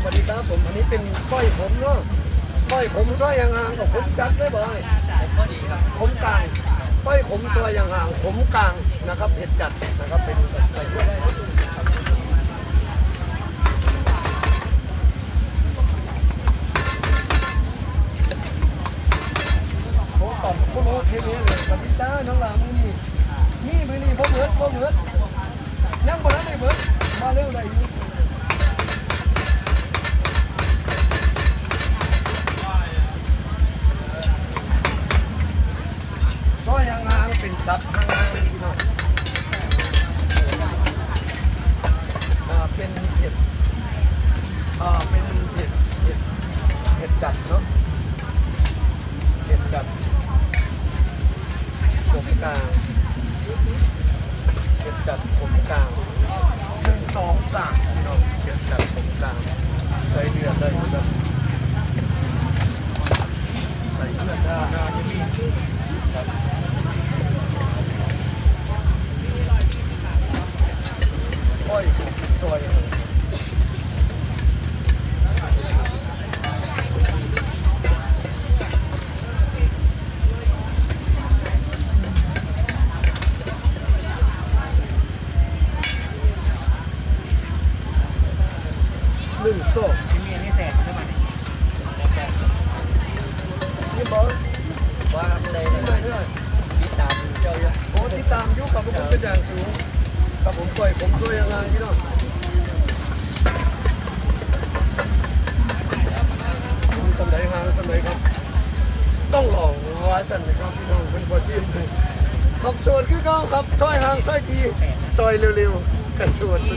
สวัสดีครับผมอันนี้เป็นก้อยผมเนาะก้อยผมซอยอย่างหางกับผมจัดได้บ่อยก็ดีครับผมกลางก้อยผมซอยอย่างหางผมกลางนะครับเผ็ดจัดนะครับเป็นใส่ด้วยโอ้ตอบคุณโอ้เทนี้เลยสวัสดีจ้าน้องหลามือนี่นี่มือนี่พ่เบิดพ่เบิดยังบ่ทันได้เบิดมาเร็วได้อยู่ เป็นสัตว์ห่างพี่น้องอ่าเป็นเห็ดอ่าเป็นเห็ดเห็ดเห็ดจัดเนาะเห็ดจัดผมกลางเห็ดจัดผมกลางหนึ่งสองสามพี่น้องเห็ดจัดผมกลางใส่เดือดได้ครับใส่เดือดได้ นึ่งโซ่ที่มีนนี้แสบใช่ไหมนี่บอลว่าเลยนี่เลยนี่ติดตามเจ้าอยู่โอ้ติดตามยุคกับผมเป็นอย่างสูงกับผมปล่อยผมด้วยยังไงพี่น้องสมัยหางสมัยครับ ต้องลองว่าสันนะครับพี่น้องเป็นบอชิมครับส่วัสดีครับครับซอยหางซอยดีซอยเร็วๆกันสวัสดี